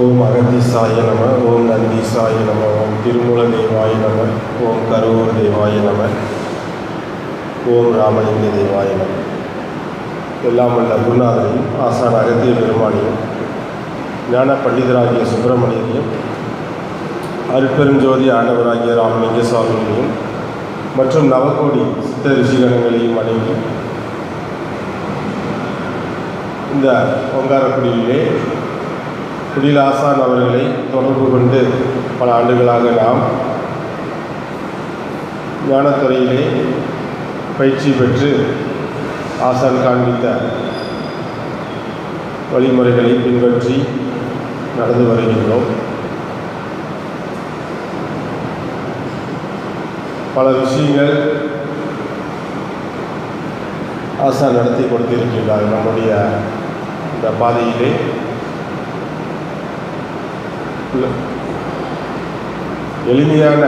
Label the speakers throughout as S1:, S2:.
S1: ஓம் அகதீசாய நம ஓம் நந்தீசாய நம ஓம் திருமூல தேவாய நம ஓம் கரூர் தேவாய நம ஓம் ராமலிங்க தேவாய நம. எல்லாம் உள்ள குருநாதரையும் ஆசான அகத்திய பெருமானையும் ஞான பண்டிதராகிய சுப்பிரமணியனையும் அருட்பெருஞ்சோதி ஆண்டவராகிய ராமலிங்க சுவாமிகளையும் மற்றும் நவகோடி சித்த ரிஷிகணங்களையும் வணங்கி இந்த ஒங்காரக்குடியிலே குடில் ஆசான் அவர்களை தொடர்பு கொண்டு பல ஆண்டுகளாக நாம் ஞானத்துறையிலே பயிற்சி பெற்று ஆசான் காண்பித்த வழிமுறைகளை பின்பற்றி நடந்து வருகின்றோம். பல விஷயங்கள் ஆசான் நடத்தி கொடுத்திருக்கின்றார். நம்முடைய இந்த பாதையிலே எளிமையான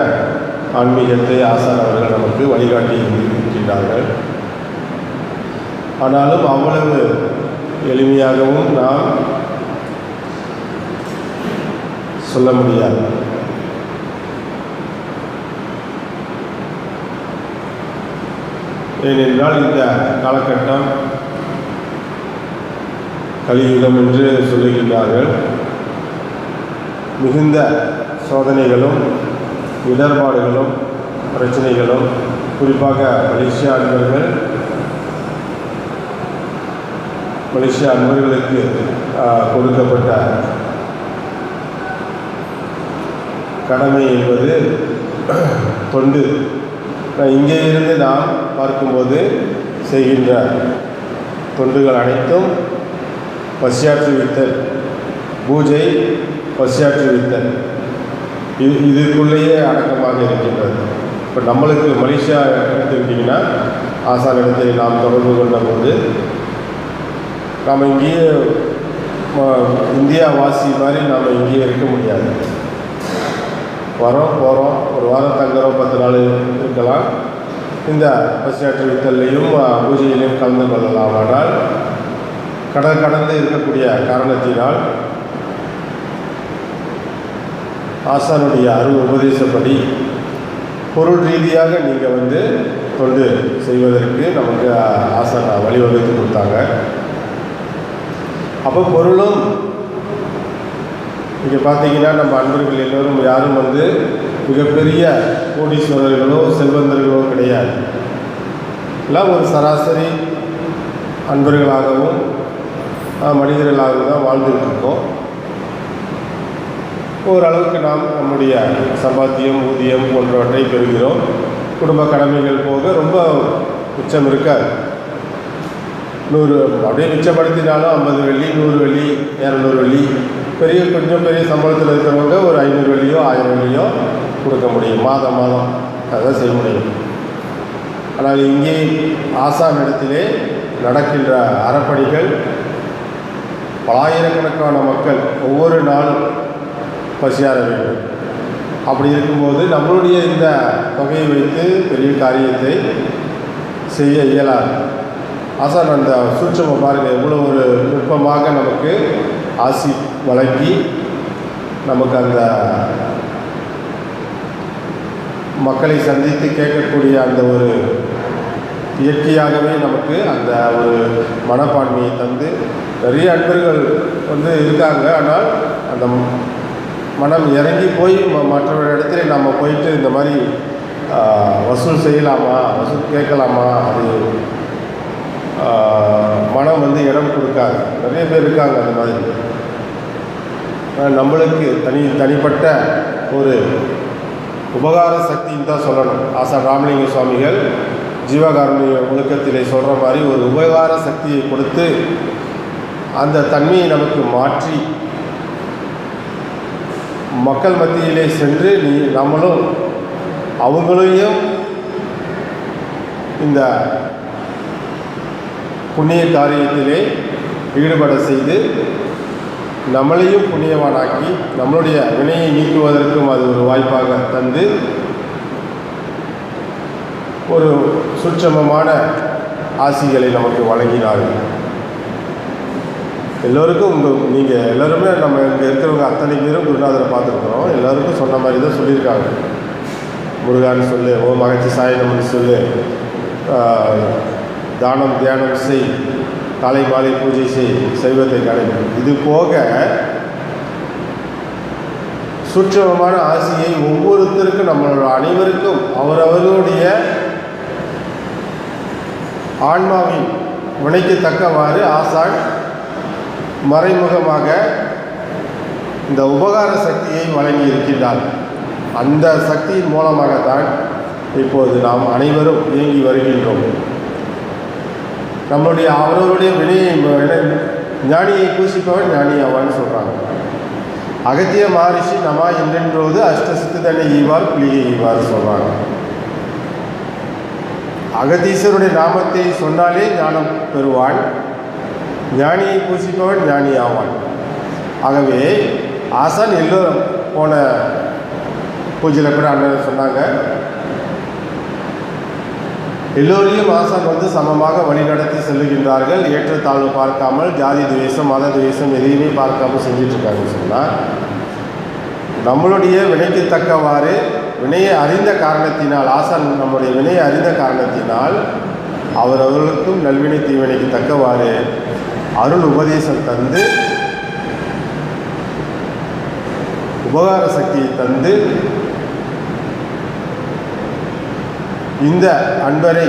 S1: ஆன்மீகத்தை ஆசார் அவர்கள் நமக்கு வழிகாட்டி இருக்கின்றார்கள். ஆனாலும் அவ்வளவு எளிமையாகவும் நாம் சொல்ல முடியாது. ஏனென்றால் இந்த காலகட்டம் கலியுகம் என்று சொல்லுகின்றார்கள். மிகுந்த சோதனைகளும் இடர்பாடுகளும் பிரச்சனைகளும் குறிப்பாக மலேசிய அன்பர்கள் மலேசிய அன்பர்களுக்கு கொடுக்கப்பட்ட கடமை என்பது தொண்டு. இங்கே இருந்து நாம் பார்க்கும்போது செய்கின்ற தொண்டுகள் அனைத்தும் பசியாற்றுவித்தல் பூஜை பசியாற்றுவித்தல் இது இதுக்குள்ளேயே அடக்கமாக இருக்கின்றது. இப்போ நம்மளுக்கு மலேசியா எடுத்துக்கிட்டிங்கன்னா ஆசான் இடத்தை நாம் தொடர்பு கொண்ட போது நாம் இங்கேயே இந்தியா வாசி மாதிரி நாம் இங்கேயே இருக்க முடியாது. வரோம் போகிறோம் ஒரு வாரம் தங்குறோம் பத்து நாள் இருக்கலாம். இந்த பசியாற்று வித்தல்லையும் பூஜையிலையும் கலந்து கொள்ளலாம். ஆனால் கடல் கடந்து இருக்கக்கூடிய காரணத்தினால் ஆசானுடைய அருள் உபதேசப்படி பொருள் ரீதியாக நீங்கள் வந்து தொண்டு செய்வதற்கு நமக்கு ஆசான் வழிவகுத்து கொடுத்தாங்க. அப்போ பொருளும் இங்கே பார்த்தீங்கன்னா நம்ம அன்பர்கள் எல்லோரும் யாரும் வந்து மிகப்பெரிய கோடீஸ்வரர்களோ செல்வந்தர்களோ கிடையாது. எல்லாம் ஒரு சராசரி அன்பர்களாகவும் மனிதர்களாகவும் தான் வாழ்ந்துகிட்டு இருக்கோம். ஓரளவுக்கு நாம் நம்முடைய சம்பாத்தியம் ஊதியம் போன்றவற்றை பெறுகிறோம். குடும்ப கடமைகள் போக ரொம்ப மிச்சம் இருக்காது. நூறு அப்படியே மிச்சப்படுத்தினாலும் ஐம்பது வெள்ளி நூறு வெள்ளி இரநூறு வெள்ளி பெரிய கொஞ்சம் பெரிய சம்பளத்தில் இருக்கிறவங்க ஒரு ஐநூறு வெள்ளியோ ஆயிரம் வெள்ளியோ கொடுக்க முடியும். மாதம் மாதம் அதான் செய்ய முடியும். ஆனால் இங்கே ஆசான் இடத்திலே நடக்கின்ற அறப்பணிகள் பல ஆயிரக்கணக்கான மக்கள் ஒவ்வொரு நாள் பசியார வேண்டும். அப்படி இருக்கும்போது நம்மளுடைய இந்த தொகையை வைத்து பெரிய காரியத்தை செய்ய இயலாது. ஆசான் அந்த சூட்சமம் பாருங்கள் எவ்வளோ ஒரு நுட்பமாக நமக்கு ஆசி வழங்கி நமக்கு அந்த மக்களை சந்தித்து கேட்கக்கூடிய அந்த ஒரு இயற்கையாகவே நமக்கு அந்த ஒரு மனப்பான்மையை தந்து நிறைய அன்பர்கள் வந்து இருக்காங்க. ஆனால் அந்த மனம் இறங்கி போய் ம- இடத்துல நம்ம போயிட்டு இந்த மாதிரி வசூல் செய்யலாமா? வசூல் கேட்கலாமா? அது மனம் வந்து இடம் கொடுக்காது. நிறைய பேர் இருக்காங்க அந்த மாதிரி. நம்மளுக்கு தனி தனிப்பட்ட ஒரு உபகார சக்தின்னு தான் சொல்லணும். ஆசா ராமலிங்க சுவாமிகள் ஜீவகாருண்ய ஒழுக்கத்திலே சொல்கிற மாதிரி ஒரு உபகார சக்தியை கொடுத்து அந்த தன்மையை நமக்கு மாற்றி மக்கள் மத்தியிலே சென்று நீ நம்மளும் அவங்களையும் இந்த புண்ணிய காரியத்திலே ஈடுபட செய்து நம்மளையும் புண்ணியவானாக்கி நம்மளுடைய வினையை நீக்குவதற்கும் அது ஒரு வாய்ப்பாக தந்து ஒரு சுட்சமமான ஆசிகளை நமக்கு வழங்கினார்கள். எல்லோருக்கும் உங்கள் நீங்கள் எல்லோருமே நம்ம இங்கே இருக்கிறவங்க அத்தனை பேரும் குருநாதரை பார்த்துருக்குறோம். எல்லோருக்கும் சொன்ன மாதிரி தான் சொல்லியிருக்காங்க. முருகான்னு சொல்லு ஓ மகச்சி சாயனம்னு சொல்லு தானம் தியானம் செய் காலை மாலை பூஜை செய் சைவத்தை கடைபிடி இது போக சூட்சமமான ஆசையை ஒவ்வொருத்தருக்கும் நம்மளோட அனைவருக்கும் அவரவர்களுடைய ஆன்மாவின் வினைக்கு ஆசான் மறைமுகமாக இந்த உபகார சக்தியை வழங்கி இருக்கின்றார். அந்த சக்தியின் மூலமாகத்தான் இப்போது நாம் அனைவரும் இயங்கி வருகின்றோம். நம்மளுடைய அவரவருடைய வினையை ஞானியை பூசிப்பவன் ஞானி ஆவான்னு சொல்கிறாங்க அகத்திய மகரிஷி நமா என்றென்றோது தன்னை ஈவார் புலியை ஈவார் சொல்கிறாங்க அகதீஸ்வருடைய நாமத்தை சொன்னாலே ஞானம் பெறுவான். ஞானியை பூசிப்பவன் ஞானி ஆவான் ஆகவே ஆசான் எல்லோரும் போன பூஜையில் கூட அண்ணன் சொன்னாங்க எல்லோரையும் ஆசான் வந்து சமமாக வழிநடத்தி செல்லுகின்றார்கள். ஏற்றத்தாழ்வு பார்க்காமல் ஜாதி துவேஷம் மத துவேஷம் எதையுமே பார்க்காமல் செஞ்சிட்ருக்காங்கன்னு சொன்னால் நம்மளுடைய வினைக்கு தக்கவாறு வினையை அறிந்த காரணத்தினால் ஆசான் நம்முடைய வினையை அறிந்த காரணத்தினால் அவரவர்களுக்கும் நல்வினை தீவினைக்கு தக்கவாறு அருள் உபதேசம் தந்து உபகார சக்தியை தந்து இந்த அன்பரை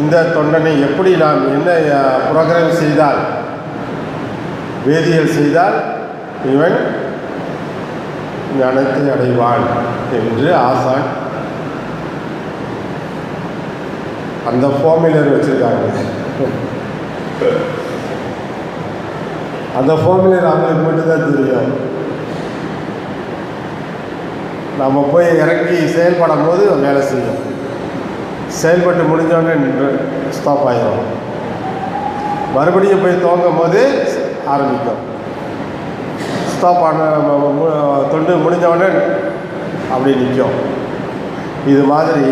S1: இந்த தொண்டனை எப்படி நாம் என்ன புரோகிராம் செய்தால் வேதியியல் செய்தால் இவன் ஞானத்தை அடைவான் என்று ஆசான் அந்த ஃபார்முலர் வச்சுருக்காங்க. அந்த ஃபார்முலர் அவங்களுக்கு மட்டும்தான் தெரியும். நம்ம போய் இறங்கி செயல்படும் போது வேலை செய்யும். செயல்பட்டு முடிஞ்சோடனே ஸ்டாப் ஆகிடும் மறுபடியும் போய் துவங்கும் போது ஆரம்பிக்கும். ஸ்டாப் ஆன தொண்டு முடிஞ்சவொடனே அப்படி நிற்கும். இது மாதிரி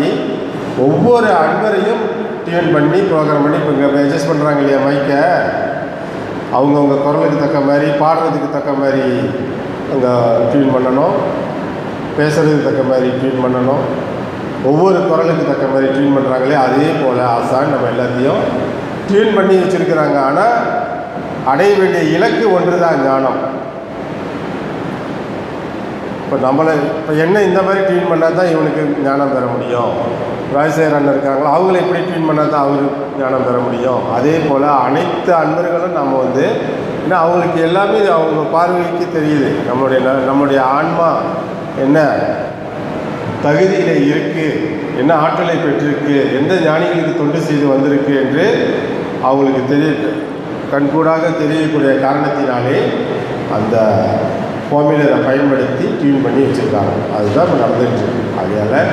S1: ஒவ்வொரு அன்பரையும் டியூன் பண்ணி ப்ரோக்ராம் பண்ணி இப்போ இங்கே அட்ஜஸ்ட் பண்ணுறாங்க இல்லையா மைக்கை அவங்கவுங்க குரலுக்கு தக்க மாதிரி பாடுறதுக்கு தக்க மாதிரி அங்கே ட்யூன் பண்ணணும். பேசுகிறதுக்கு தக்க மாதிரி ட்யூன் பண்ணணும். ஒவ்வொரு குரலுக்கு தக்க மாதிரி ட்யூன் பண்ணுறாங்களே அதே போல் ஆசான் நம்ம எல்லாத்தையும் ட்யூன் பண்ணி வச்சுருக்கிறாங்க. ஆனால் அடைய வேண்டிய இலக்கு ஒன்று தான் ஞானம். இப்போ நம்மளை இப்போ என்ன இந்த மாதிரி ட்ரீட் பண்ணால் தான் இவனுக்கு ஞானம் பெற முடியும்? ராஜசேகர் அண்ணன் இருக்காங்களோ? அவங்கள இப்படி ட்ரீட் பண்ணால் தான் அவருக்கு ஞானம் பெற முடியும்? அதே போல் அனைத்து அன்பர்களும் நம்ம வந்து ஏன்னா அவங்களுக்கு எல்லாமே அவங்க பார்வைக்கு தெரியுது. நம்மளுடைய ந- நம்முடைய ஆன்மா என்ன? தகுதியில் இருக்குது என்ன ஆற்றலை பெற்றிருக்கு. எந்த ஞானிகளுக்கு தொண்டு செய்து வந்திருக்கு என்று அவங்களுக்கு தெரிய கண்கூடாக தெரியக்கூடிய காரணத்தினாலே அந்த ஃபார்முலரை பயன்படுத்தி டியூன் பண்ணி வச்சுருக்காங்க. அதுதான் இப்போ நடந்துகிட்டு அதனால்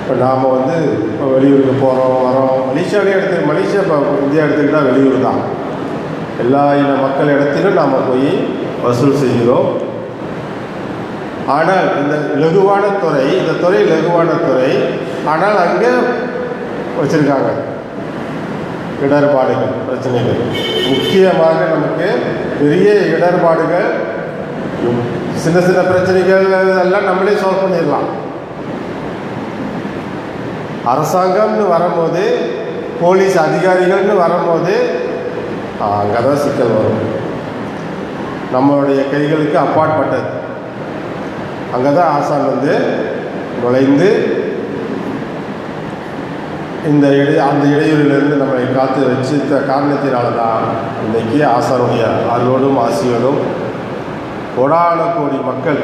S1: இப்போ நாம் வந்து இப்போ வெளியூருக்கு போகிறோம் வரோம். மலேசியாவிலே எடுத்து மலேசியா இப்போ இந்தியா எடுத்துக்கிட்டால் வெளியூர் தான். எல்லா இன மக்கள் இடத்திலும் நாம் போய் வசூல் செய்கிறோம். ஆனால் இந்த லகுவான துறை இந்த துறை லகுவான துறை ஆனால் அங்கே வச்சுருக்காங்க. இடர்பாடுகள் பிரச்சனைகள். முக்கியமாக நமக்கு பெரிய இடர்பாடுகள் சின்ன சின்ன பிரச்சனைகள் எல்லாம் நம்மளே சால்வ் பண்ணிடலாம். அரசாங்கம்னு வரும்போது போலீஸ் அதிகாரிகள்னு வரும்போது அங்கே தான் சிக்கல் வரும். நம்மளுடைய கைகளுக்கு அப்பாற்பட்டது. அங்கே தான் ஆசான் வந்து நுழைந்து இந்த இடை அந்த இடையூறிலிருந்து நம்மளை காத்து வச்சு காரணத்தினால தான் இன்றைக்கி ஆசானுடைய அருளோடும் ஆசியோடும் கொடான கோடி மக்கள்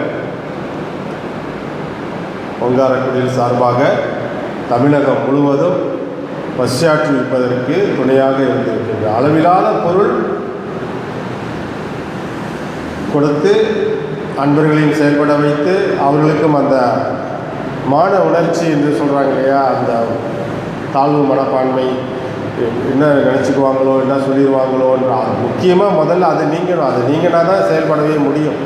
S1: பொங்காரக்குடியில் சார்பாக தமிழகம் முழுவதும் பசியாற்றி விற்பதற்கு துணையாக இருந்திருக்கின்ற அளவிலான பொருள் கொடுத்து அன்பர்களையும் செயல்பட வைத்து அவர்களுக்கும் அந்த மான உணர்ச்சி என்று சொல்கிறாங்க இல்லையா? அந்த தாழ்வு மனப்பான்மை என்ன நினச்சிக்குவாங்களோ என்ன சொல்லிடுவாங்களோன்ற முக்கியமாக முதல்ல அதை நீங்கணும். அதை நீங்கினா தான் செயல்படவே முடியும்.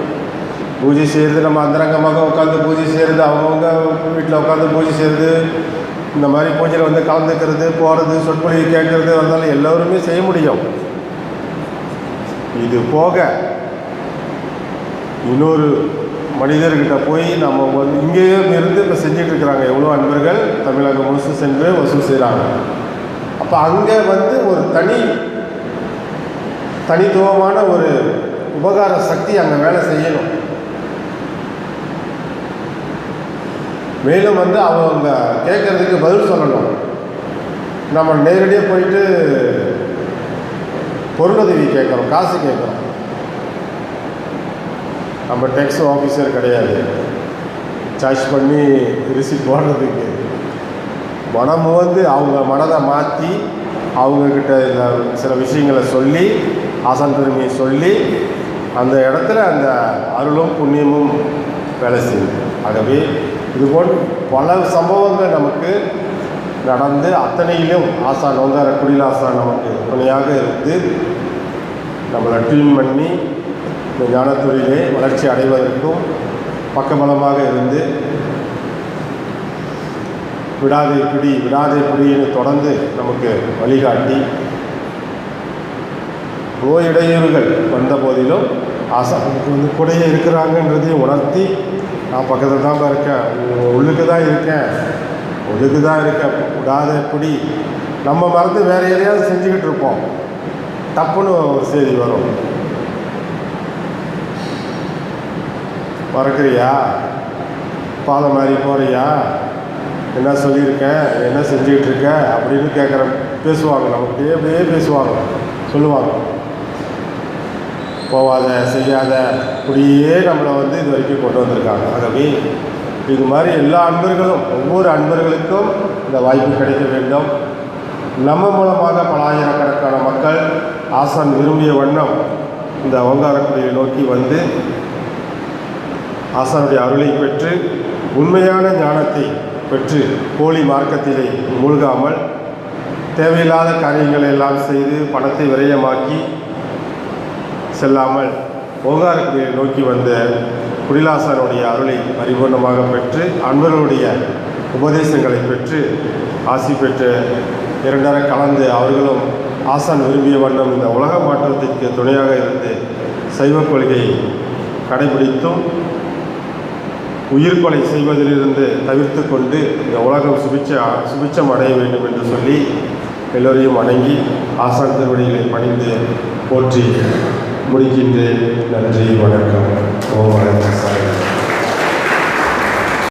S1: பூஜை செய்கிறது நம்ம அந்தரங்கமாக உட்காந்து பூஜை செய்கிறது அவங்கவுங்க வீட்டில் உட்காந்து பூஜை செய்கிறது இந்த மாதிரி பூஜையில் வந்து கலந்துக்கிறது போகிறது சொற்பொழிவு கேட்குறது வந்தாலும் எல்லோருமே செய்ய முடியும். இது போக இன்னொரு மனிதர்கிட்ட போய் நம்ம வந்து இருந்து இப்போ செஞ்சுட்டு இருக்கிறாங்க. எவ்வளோ அன்பர்கள் தமிழகம் முழுசு சென்று வசூல் செய்கிறாங்க அப்போ அங்கே வந்து ஒரு தனி தனித்துவமான ஒரு உபகார சக்தி அங்கே வேலை செய்யணும். மேலும் வந்து அவங்க கேட்கறதுக்கு பதில் சொல்லணும். நம்ம நேரடியாக போயிட்டு பொருளுதவி கேட்குறோம் காசு கேட்குறோம். நம்ம டேக்ஸ் ஆஃபீஸர் கிடையாது. சார்ஜ் பண்ணி ரிசிப்ட் போடுறதுக்கு. மனம் வந்து அவங்க மனதை மாற்றி அவங்கக்கிட்ட இந்த சில விஷயங்களை சொல்லி ஆசான் பெருமையை சொல்லி அந்த இடத்துல அந்த அருளும் புண்ணியமும் வேலை செய்யுது. ஆகவே இதுபோல் பல சம்பவங்கள் நமக்கு நடந்து அத்தனையிலும் ஆசான் ஒங்கார குடியில் ஆசான் நமக்கு துணையாக இருந்து நம்மளை ட்யூன் பண்ணி இந்த ஞானத்துறையிலே வளர்ச்சி அடைவதற்கும் பக்கபலமாக இருந்து விடாதே பிடி விடாதே பிடின்னு தொடர்ந்து நமக்கு வழிகாட்டி நோய் இடையூறுகள் வந்த போதிலும் ஆசானுக்கு வந்து கூடையே இருக்கிறாங்கன்றதையும் உணர்த்தி நான் பக்கத்தில் தான் இருக்கேன் உள்ளுக்கு தான் இருக்கேன் உள்ளுக்கு தான் இருக்கேன் விடாதே பிடி. நம்ம மறந்து வேறு எதையாவது செஞ்சுக்கிட்டு இருப்போம். தப்புன்னு ஒரு செய்தி வரும். மறக்கிறியா? பாதை மாதிரி போகிறியா என்ன சொல்லியிருக்க? என்ன செஞ்சுக்கிட்டு இருக்க அப்படின்னு கேட்குற பேசுவாங்க. நமக்கு அப்படியே பேசுவாங்க. சொல்லுவாங்க. போவாத செய்யாத இப்படியே நம்மளை வந்து இது வரைக்கும் கொண்டு வந்திருக்காங்க. ஆகவே இது மாதிரி எல்லா அன்பர்களும் ஒவ்வொரு அன்பர்களுக்கும் இந்த வாய்ப்பு கிடைக்க வேண்டும். நம்ம மூலமாக பல ஆயிரக்கணக்கான மக்கள் ஆசான் விரும்பிய வண்ணம் இந்த ஓங்காரக்குடியை நோக்கி வந்து ஆசானுடைய அருளை பெற்று உண்மையான ஞானத்தை பெற்று போலி மார்க்கத்திலே மூழ்காமல் தேவையில்லாத காரியங்களை எல்லாம் செய்து பணத்தை விரயமாக்கி செல்லாமல் ஓங்காரக்குடியை நோக்கி வந்த குடிலாசனுடைய அருளை பரிபூர்ணமாக பெற்று அன்பர்களுடைய உபதேசங்களை பெற்று ஆசி பெற்று இரண்டரை கலந்து அவர்களும் ஆசான் விரும்பிய வண்ணம் இந்த உலக மாற்றத்திற்கு துணையாக இருந்து சைவ கொள்கையை கடைபிடித்தும் உயிர்கொலை செய்வதிலிருந்து தவிர்த்து கொண்டு இந்த உலகம் சுபிச்ச சுபிச்சம் அடைய வேண்டும் என்று சொல்லி எல்லோரையும் வணங்கி ஆசான் திருவடிகளை பணிந்து போற்றி முடிக்கின்றேன். நன்றி வணக்கம். ஓ வணக்கம் சார்